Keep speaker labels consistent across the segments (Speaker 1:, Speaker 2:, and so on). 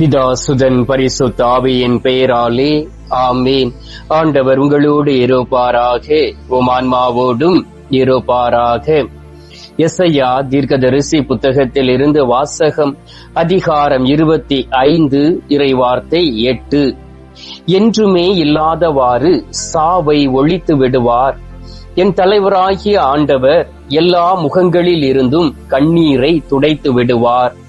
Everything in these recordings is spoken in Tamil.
Speaker 1: பிதாசுதன் பரிசுத்த ஆவியின் பெயராலே ஆமீன். ஆண்டவர் உங்களோடு இருப்பாராக உம் ஆன்மாவோடும் இருப்பாராக. எஸ்ஐயா தீர்க்கதரிசி புத்தகத்தில் இருந்து வாசகம் அதிகாரம் இருபத்தி ஐந்து இறைவார்த்தை எட்டு. என்றுமே இல்லாதவாறு சாவை ஒழித்து விடுவார். என் தலைவராகிய ஆண்டவர் எல்லா முகங்களில் இருந்தும் கண்ணீரை துடைத்து விடுவார்.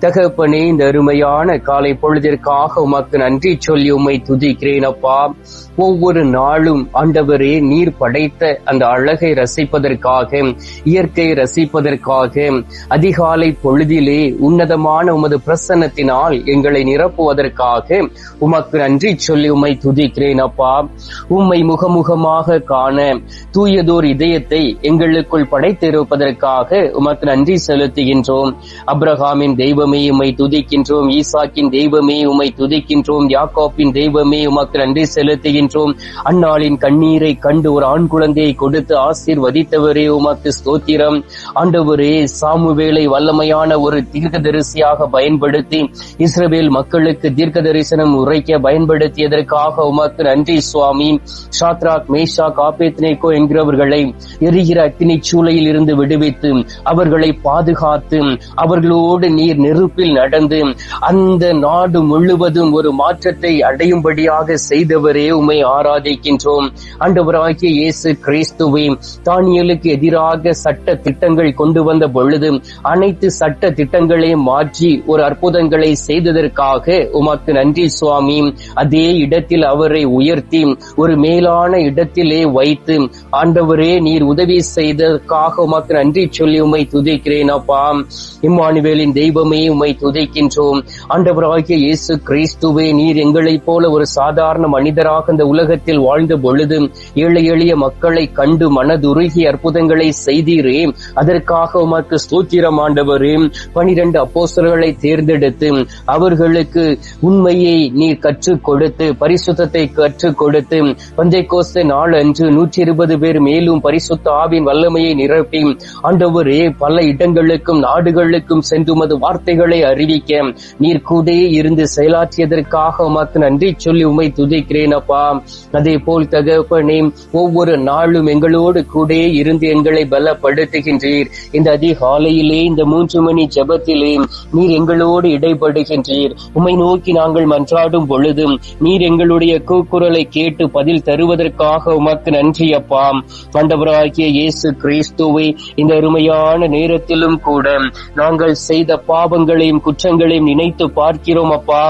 Speaker 1: தகப்பனே இந்த அருமையான காலை பொழுதிற்காக உமக்கு நன்றி சொல்லி உம்மை துதிக்கிறேன் அப்பா. ஒவ்வொரு நாளும் ஆண்டவரே நீர் படைத்த அந்த அழகை ரசிப்பதற்காக இயற்கை ரசிப்பதற்காக அதிகாலை பொழுதிலே உன்னதமான உமது பிரசன்னத்தினால் எங்களை நிரப்புவதற்காக உமக்கு நன்றி சொல்லி உம்மை துதிக்கிறேன் அப்பா. உம்மை முகமுகமாக காண தூயதோர் இதயத்தை எங்களுக்குள் படைத்திருப்பதற்காக உமக்கு நன்றி செலுத்துகின்றோம். அப்ரஹாமின் தெய்வம் தெய்வமே உமை துதிக்கின்றோம். ஈசாக்கின் தெய்வமே உமை துதிக்கின்றோம். யாக்கோப்பின் தெய்வமே உமக்கு நன்றி செலுத்துகின்றோம். அந்நாளின் கண்ணீரை கண்டு ஒரு ஆண் குழந்தையை கொடுத்து ஆசீர்வதித்தவரே உமக்கு ஸ்தோத்திரம். ஆண்டவரே சாமுவேலை வல்லமையான ஒரு தீர்க்க தரிசியாக பயன்படுத்தி இஸ்ரேல் மக்களுக்கு தீர்க்க தரிசனம் உரைக்க பயன்படுத்தியதற்காக உமக்கு நன்றி சுவாமி. ஷாத்ராக் மேஷா காப்பேத்னேகோ என்கிறவர்களை எரிகிற அக்னி சூளையில் இருந்து விடுவித்து அவர்களை பாதுகாத்து அவர்களோடு நீர் நெருப்பில் நடந்து அந்த நாடு முழுவதும் ஒரு மாற்றத்தை அடையும்படியாக செய்தவரே உமை ஆராதிக்கின்றோம். ஆண்டவராகிய இயேசு கிறிஸ்துவை தானியலுக்கு எதிராக சட்ட திட்டங்கள் கொண்டு வந்த பொழுது அனைத்து சட்ட திட்டங்களையும் மாற்றி ஒரு அற்புதங்களை செய்ததற்காக உமக்கு நன்றி சுவாமி. அதே இடத்தில் அவரை உயர்த்தி ஒரு மேலான இடத்திலே வைத்து ஆண்டவரே நீர் உதவி செய்ததற்காக உமக்கு நன்றி சொல்லி உமை துதிக்கிறேன் அப்பா. இம்மானுவேலின் தெய்வமே உம்மை துதைக்கின்றோம். ஆண்டவராகிய இயேசு கிறிஸ்துவே நீர் எங்களைப் போல ஒரு சாதாரண மனிதராக இந்த உலகத்தில் வாழ்ந்த பொழுது ஏழை எளிய மக்களை கண்டு மனதுருகி அற்புதங்களை செய்தீரே. அதற்காக உமக்கு ஸ்தோத்திரம் ஆண்டவரே. பனிரெண்டு அப்போஸ்தலர்களை தேர்ந்தெடுத்து அவர்களுக்கு உண்மையை நீர் கற்றுக் கொடுத்து பரிசுத்தத்தை கற்றுக் கொடுத்து பந்தை கோஸ்த நாள் அன்று நூற்றி இருபது பேர் மேலும் பரிசுத்த ஆவின் வல்லமையை நிரப்பி ஆண்டவரே பல இடங்களுக்கும் நாடுகளுக்கும் சென்று உமது வார்த்தை செய்திகளை அறிவிக்க நீர் கூட இருந்து செயலாற்றியதற்காக உமக்கு நன்றி சொல்லி உமை துதிக்கிறேன் அப்பா. அதே போல் தகப்பனே ஒவ்வொரு நாளும் எங்களோடு கூட இருந்து எங்களை பலப்படுத்துகின்றீர். இந்த அதிகாலையிலே இந்த மூன்று மணி ஜபத்திலே நீர் எங்களோடு இடைப்படுகின்றீர் உமை நோக்கி நாங்கள் மன்றாடும் பொழுதும் நீர் எங்களுடைய கூக்குரலை கேட்டு பதில் தருவதற்காக உமக்கு நன்றி அப்பா. ஆண்டவராகிய இயேசு கிறிஸ்துவை இந்த அருமையான நேரத்திலும் கூட நாங்கள் செய்த பாவங்களையும் குற்றங்களையும் நினைத்து பார்க்கிறோம் அப்பா.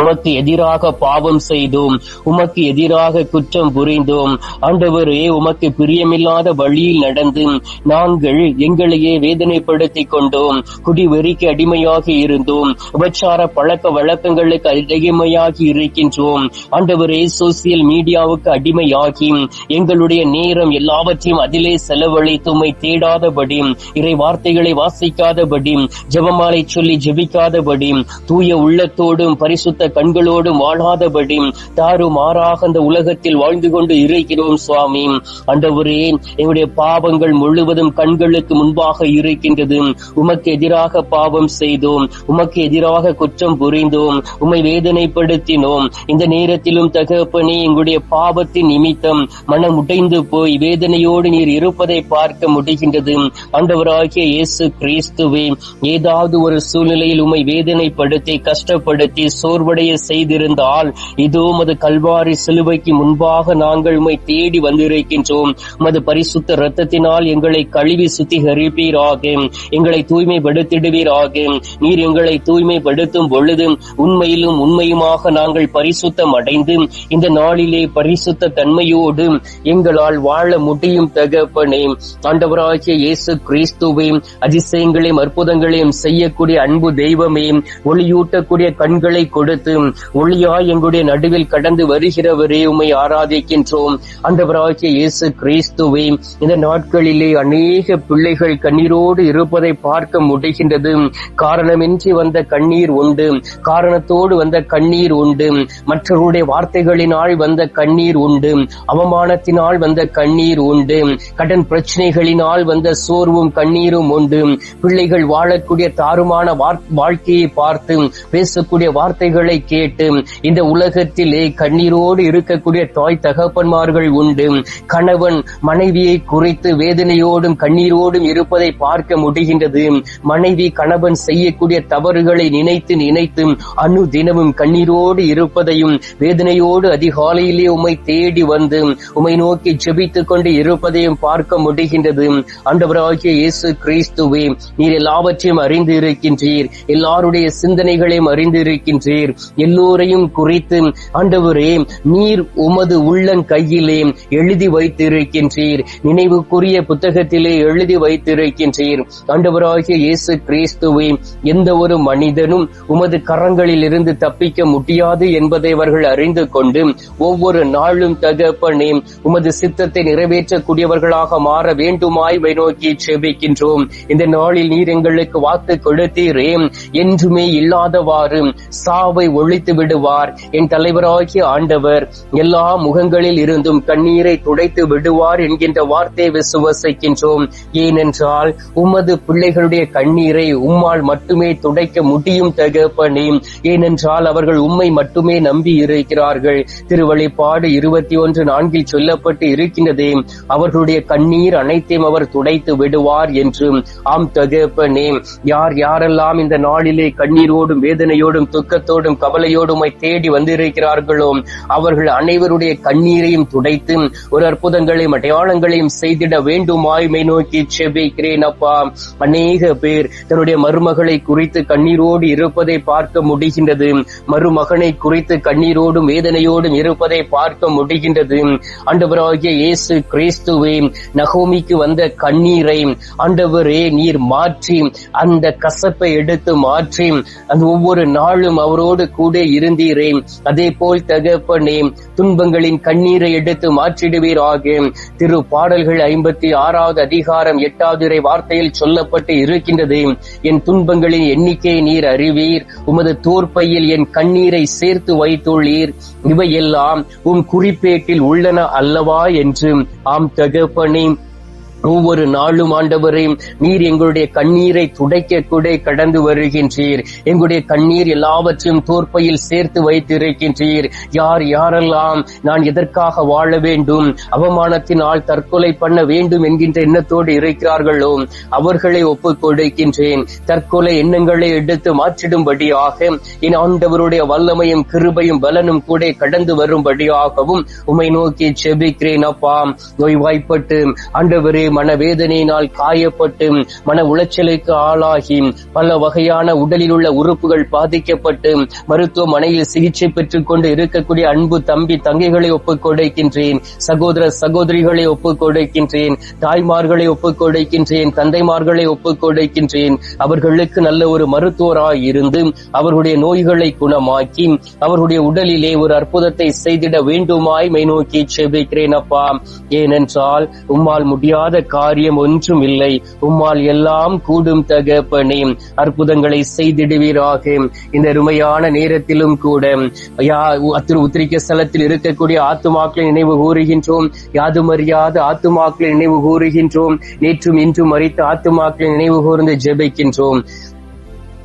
Speaker 1: உமக்கு எதிராக பாவம் செய்தோம். உமக்கு எதிராக குற்றம் புரிந்தோம். ஆண்டவரே உமக்கு பிரியமில்லாத வழியில் நடந்து நாங்கள் எங்களையே வேதனைப்படுத்திக் கொண்டோம். குடிவெறிக்கு அடிமையாகி இருந்தோம். உபச்சார பழக்க வழக்கங்களுக்கு அடிமையாகி இருக்கின்றோம். ஆண்டவரே சோசியல் மீடியாவுக்கு அடிமையாகி எங்களுடைய நேரம் எல்லாவற்றையும் அதிலே செலவழித்து தேடாதபடி இறை வார்த்தைகளை வாசிக்காதபடி ஜெபமாலை சொல்லி ஜெபிக்காதபடி தூய உள்ளத்தோடும் பரிசுத்த கண்களோடு வாழாதபடி தாறு மாறாக அந்த உலகத்தில் வாழ்ந்து கொண்டு இருக்கிறோம் சுவாமி. அண்டவரே எங்களுடைய பாவங்கள் முழுவதும் கண்களுக்கு முன்பாக இருக்கின்றது. உமக்கு எதிராக பாவம் செய்தோம். உமக்கு எதிராக குற்றம் புரிந்தோம். உமை வேதனைப்படுத்தினோம். இந்த நேரத்திலும் தகப்பனே எங்களுடைய பாவத்தின் நிமித்தம் மனம் உடைந்து போய் வேதனையோடு நீர் இருப்பதை பார்க்க முடிகின்றது. ஆண்டவராகிய இயேசு கிறிஸ்துவே ஏதாவது ஒரு சூழ்நிலையில் உமை வேதனைப்படுத்தி கஷ்டப்படுத்தி சோர்வ சோர்வடைய செய்திருந்தால் இதோ உமது கல்வாரி சிலுவைக்கு முன்பாக நாங்கள் உமை தேடி வந்திருக்கின்றோம். உமது பரிசுத்த இரத்தத்தினால் எங்களை கழுவி சுத்திகரிப்பீராக. எங்களை தூய்மைப்படுத்திடுவீராக. நீர் எங்களை தூய்மைப்படுத்தும் பொழுது உண்மையிலும் உண்மையுமாக நாங்கள் பரிசுத்தம் அடைந்து இந்த நாளிலே பரிசுத்த தன்மையோடு எங்களால் வாழ முடியும் தகப்பனே. ஆண்டவராகிய இயேசு கிறிஸ்துவே அதிசயங்களையும் அற்புதங்களையும் செய்யக்கூடிய அன்பு தெய்வமே ஒளியூட்டக்கூடிய கண்களை கொடுத்து கொடுத்து ஒளியாய் எங்களுடைய நடுவில் கடந்து வருகிறவரே உமை ஆராதிக்கின்றோம். ஆண்டவராகிய இயேசு கிறிஸ்துவை இந்த நாட்களிலே அநேக பிள்ளைகள் கண்ணீரோடு இருப்பதை பார்க்க முடிகின்றது. காரணமின்றி வந்த கண்ணீர் உண்டு காரணத்தோடு வந்த கண்ணீர் உண்டு மற்றவருடைய வார்த்தைகளினால் வந்த கண்ணீர் உண்டு அவமானத்தினால் வந்த கண்ணீர் உண்டு கடன் பிரச்சனைகளினால் வந்த சோர்வும் கண்ணீரும் உண்டு. பிள்ளைகள் வாழக்கூடிய தாறுமான வாழ்க்கையை பார்த்து பேசக்கூடிய வார்த்தைகள் குரலை கேட்டு இந்த உலகத்திலே கண்ணீரோடு இருக்கக்கூடிய தாய் தகப்பன்மார்கள் உண்டு. கணவன் மனைவியை குறித்து வேதனையோடும் கண்ணீரோடும் இருப்பதை பார்க்க முடிகின்றது. மனைவி கணவன் செய்யக்கூடிய தவறுகளை நினைத்து நினைத்து அணு தினமும் கண்ணீரோடு இருப்பதையும் வேதனையோடு அதிகாலையிலே உமை தேடி வந்து உமை நோக்கி ஜெபித்துக் கொண்டு இருப்பதையும் பார்க்க முடிகின்றது. அண்டவராகிய இயேசு கிறிஸ்துவே நீர் எல்லாவற்றையும் அறிந்து இருக்கின்றீர் எல்லாருடைய சிந்தனைகளையும் அறிந்து இருக்கின்றீர் எல்லோரையும் குறித்து ஆண்டவரே நீர் உமது உள்ளங்கையிலே எழுதி வைத்திருக்கின்றீர். நினைவுக்குரிய புத்தகத்திலே எழுதி வைத்திருக்கின்றீர். ஆண்டவராகிய இயேசு கிறிஸ்துவை எந்த ஒரு மனிதனும் உமது கரங்களில் இருந்து தப்பிக்க முடியாது என்பதை அவர்கள் அறிந்து கொண்டு ஒவ்வொரு நாளும் தகப்பனே உமது சித்தத்தை நிறைவேற்றக்கூடியவர்களாக மாற வேண்டுமாய் நோக்கி செபிக்கின்றோம். இந்த நாளில் நீர் எங்களுக்கு வாக்கு கொடுத்தீரே என்றுமே இல்லாதவாறு சாவை ஒழித்து விடுவார். என் தலைவராகிய ஆண்டவர் எல்லா முகங்களில் இருந்தும் கண்ணீரை துடைத்து விடுவார் என்கின்ற வார்த்தையை விசுவசிக்கின்றோம். ஏனென்றால் உமது பிள்ளைகளுடைய கண்ணீரை உம்மால் மட்டுமே துடைக்க முடியும் தகப்பனே. ஏனென்றால் அவர்கள் உம்மை மட்டுமே நம்பி இருக்கிறார்கள். திருவழிப்பாடு இருபத்தி ஒன்று நான்கில் சொல்லப்பட்டு இருக்கின்றதே அவர்களுடைய கண்ணீர் அனைத்தையும் அவர் துடைத்து விடுவார் என்று. ஆம் தகப்பனே யார் யாரெல்லாம் இந்த நாளிலே கண்ணீரோடும் வேதனையோடும் துக்கத்தோடும் கவலையோடும் தேடி வந்திருக்கிறார்களோ. அவர்கள் அனைவருடைய கண்ணீரையும் துடைத்து ஒரு அற்புதங்களையும் அடையாளங்களையும் செய்திட வேண்டுமாய்மை நோக்கி செபிக்கிறேன் அப்பா. அநேக பேர் தன்னுடைய மருமகளை குறித்து கண்ணீரோடு இருப்பதை பார்க்க முடிகின்றது. மருமகனை குறித்து கண்ணீரோடும் வேதனையோடும் இருப்பதை பார்க்க முடிகின்றது. ஆண்டவராகிய இயேசு கிறிஸ்துவே நகோமிக்கு வந்த கண்ணீரை ஆண்டவரே நீர் மாற்றி அந்த கசப்பை எடுத்து மாற்றி அந்த ஒவ்வொரு நாளும் அவரோடு கூட இருந்தீரே அதே போல் தகப்பனே துன்பங்களின் கண்ணீரை எடுத்து மாற்றிடுவீர் ஆகும் திரு பாடல்கள் ஐம்பத்தி ஆறாவது அதிகாரம் எட்டாவது இறை வார்த்தையில் சொல்லப்பட்டு இருக்கின்றது. என் துன்பங்களின் எண்ணிக்கையை நீர் அறிவீர் உமது தோற்பையில் என் கண்ணீரை சேர்த்து வைத்துள்ளீர். இவையெல்லாம் உன் குறிப்பேட்டில் உள்ளன அல்லவா என்று. ஆம் தகப்பனே ஒவ்வொரு நாளும் ஆண்டவரே நீர் எங்களுடைய கண்ணீரை துடைக்க கூட கடந்து வருகின்றீர். எங்களுடைய கண்ணீர் எல்லாவற்றையும் தோற்பையில் சேர்த்து வைத்திருக்கின்றீர். யார் யாரெல்லாம் நான் எதற்காக வாழ வேண்டும் அவமானத்தினால் தற்கொலை பண்ண வேண்டும் என்கின்ற எண்ணத்தோடு இருக்கிறார்களோ அவர்களை ஒப்புக் கொடுக்கின்றேன். தற்கொலை எண்ணங்களை எடுத்து மாற்றிடும்படியாக என் ஆண்டவருடைய வல்லமையும் கிருபையும் பலனும் கூட கடந்து வரும்படியாகவும் உமை நோக்கி செபிக்கிறேன் அப்பா. நோய்வாய்ப்பட்டு ஆண்டவரே மனவேதனையினால் காயப்பட்டு மன உளைச்சலுக்கு ஆளாகி பல வகையான உடலில் உள்ள உறுப்புகள் பாதிக்கப்பட்டு மருத்துவமனையில் சிகிச்சை பெற்றுக் கொண்டு இருக்கக்கூடிய அன்பு தம்பி தங்கைகளை ஒப்புக் கொடுக்கின்றேன் சகோதர சகோதரிகளை ஒப்புக் கொடுக்கின்றேன் தாய்மார்களை ஒப்புக் கொடுக்கின்றேன் தந்தைமார்களை ஒப்புக் கொடுக்கின்றேன். அவர்களுக்கு நல்ல ஒரு மருத்துவராய் இருந்து அவர்களுடைய நோய்களை குணமாக்கி அவர்களுடைய உடலிலே ஒரு அற்புதத்தை செய்திட வேண்டுமாய் மை நோக்கி செபிக்கிறேன் அப்பா. ஏனென்றால் உம்மால் முடியாத காரியம் ஒன்றும் இல்லை. உம்மால் எல்லாம் கூடும் தகப்பனே. அற்புதங்களை செய்திடுவீராக. இந்த அருமையான நேரத்திலும் கூட அத்திரு உத்திரிக்க ஸ்தலத்தில் இருக்கக்கூடிய ஆத்துமாக்களை நினைவு கூறுகின்றோம். யாதுமறியாத ஆத்துமாக்களை நினைவு கூறுகின்றோம். நேற்றும் இன்றும் மறித்த ஆத்துமாக்களை நினைவு கூர்ந்து ஜெபிக்கின்றோம்.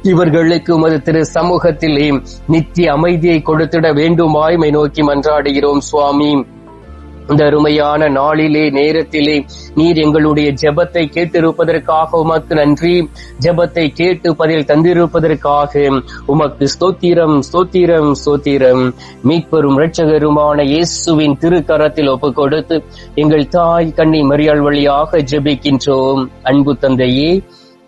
Speaker 1: இவர்களுக்கு உமது திரு சமூகத்திலே நித்திய அமைதியை கொடுத்திட வேண்டுமாய் நோக்கி மன்றாடுகிறோம் சுவாமி. இந்த அருமையான நாளிலே நேரத்திலே நீர் எங்களுடைய ஜெபத்தை கேட்டிருப்பதற்காக உமக்கு நன்றி. ஜெபத்தை கேட்டு பதில் தந்திருப்பதற்காக உமக்கு ஸ்தோத்திரம் ஸ்தோத்திரம் ஸ்தோத்திரம். மீட்பெரும் இரட்சகருமான இயேசுவின் திருக்கரத்தில் ஒப்புக் கொடுத்து எங்கள் தாய் கண்ணி மரியாள் வழியாக ஜெபிக்கின்றோம். அன்பு தந்தையே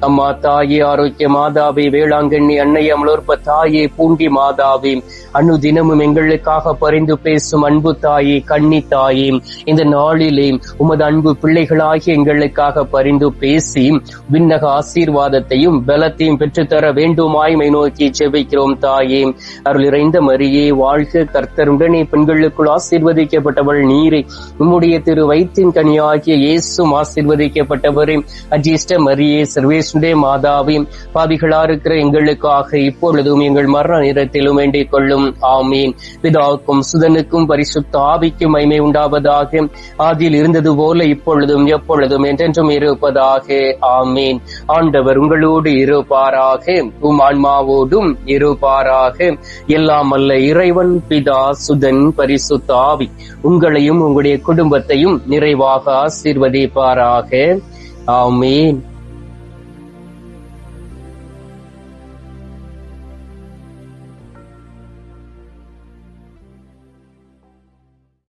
Speaker 1: அம்மா தாயே ஆரோக்கிய மாதாவே வேளாங்கண்ணி அன்னை அமலோற்ப தாயே பூண்டி மாதாவே அனு தினமும் எங்களுக்காக பரிந்து பேசும் அன்பு தாயே கண்ணி தாயே இந்த நாளிலே உமது அன்பு பிள்ளைகளாகி எங்களுக்காக பரிந்து பேசி விண்ணக ஆசீர்வாதத்தையும் பலத்தையும் பெற்றுத்தர வேண்டுமாய்மை நோக்கி ஜெபிக்கிறோம் தாயே. அருள் இறைந்த மரியே வாழ்க கர்த்தருடனே பெண்களுக்குள் ஆசீர்வதிக்கப்பட்டவள் நீரை. உம்முடைய திரு வயிற்றின் கனியாகிய இயேசும் ஆசீர்வதிக்கப்பட்டவரே. அஜிஷ்ட மரியே சர்வேசுடைய மாதாவே பாவிகளா இருக்கிற எங்களுக்காக இப்பொழுதும் எங்கள் மரண நேரத்திலும் வேண்டிக் கொள்ளும். ஆமீன். பிதாவுக்கும் சுதனுக்கும் பரிசுத்த ஆவிக்கும் மைமை உண்டாவதாக. ஆதியில் இருந்தது போல இப்பொழுதும் எப்பொழுதும் என்றென்றும் இருப்பதாக. ஆமீன். ஆண்டவர் உங்களோடு இருப்பாராக. உம் ஆன்மாவோடும் இருப்பாராக. எல்லாம் அல்ல இறைவன் பிதா சுதன் பரிசுத்த ஆவி. உங்களையும் உங்களுடைய குடும்பத்தையும் நிறைவாக ஆசீர்வதிப்பாராக. ஆமீன்.